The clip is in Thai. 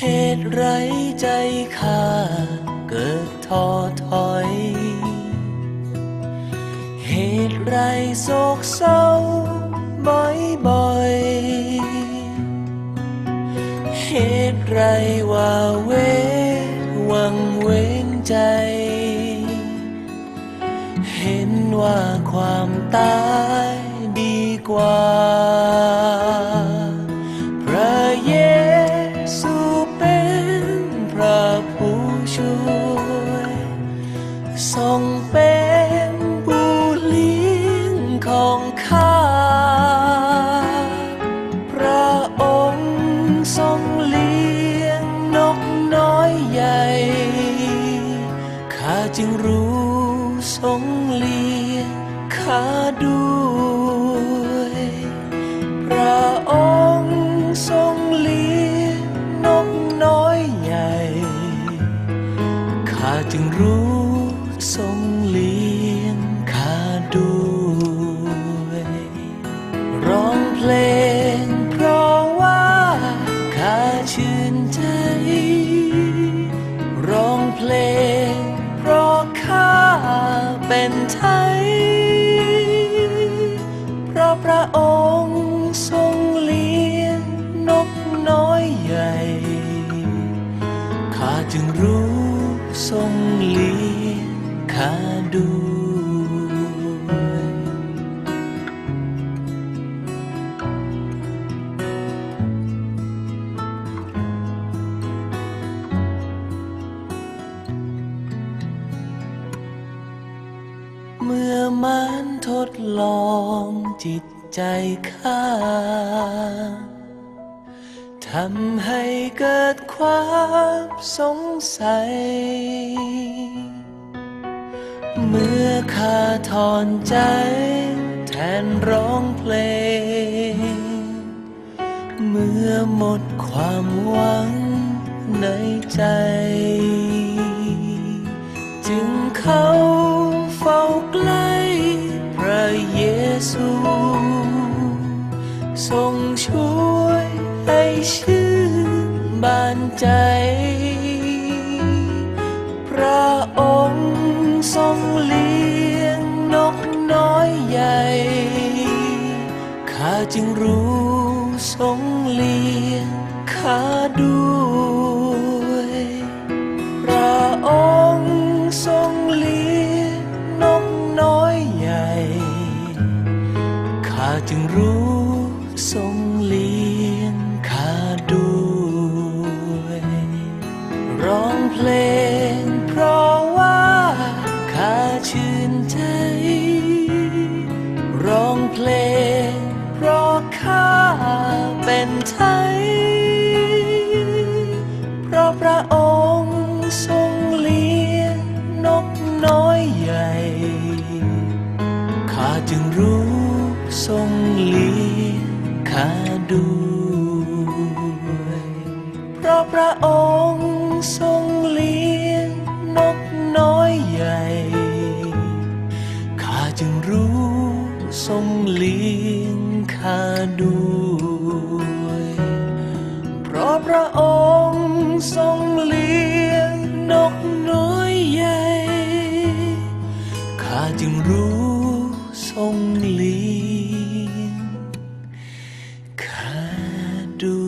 เหตุไรใจข้าเกิดท้อถอย เหตุไรโศกเศร้าบ่อยๆเหตุไรว่าเววังเวงใจ เห็นว่าความตาย ทรงเป็นบุเลี้ยงของข้า พระองค์ทรงเลี้ยงนกน้อยใหญ่ ข้าจึงรู้ทรงเลี้ยงข้าด้วย เลี้ยงข้าด้วย ร้องเพลงเพราะว่าข้าชื่นใจ ร้องเพลงเพราะข้าเป็นไทย เพราะพระองค์ทรงเลี้ยงนกน้อยใหญ่ ข้าจึงรู้ทรงเลี้ยง ข้าด้วยเมื่อมันทดลองจิตใจข้าทำให้เกิดความสงสัย เมื่อข้าถอนใจ แทนร้องเพลง เมื่อหมดความหวังในใจ จึงเข้าเฝ้าใกล้พระเยซู ทรงช่วยให้ชื่นบานใจ พระองค์ ด้วยพระองค์ทรงเลี้ยงนกน้อยใหญ่ ข้าจึงรู้ทรง พระองค์ทรงเลี้ยงนกน้อยใหญ่ ข้าจึงรู้ทรงเลี้ยงข้าด้วยเพราะพระองค์ทรงเลี้ยงนกน้อยใหญ่ ข้าจึงรู้ทรงเลี้ยงข้าด้วย ทรงเลี้ยงนกน้อยใหญ่ ข้าจึงรู้ทรงเลี้ยงข้าดู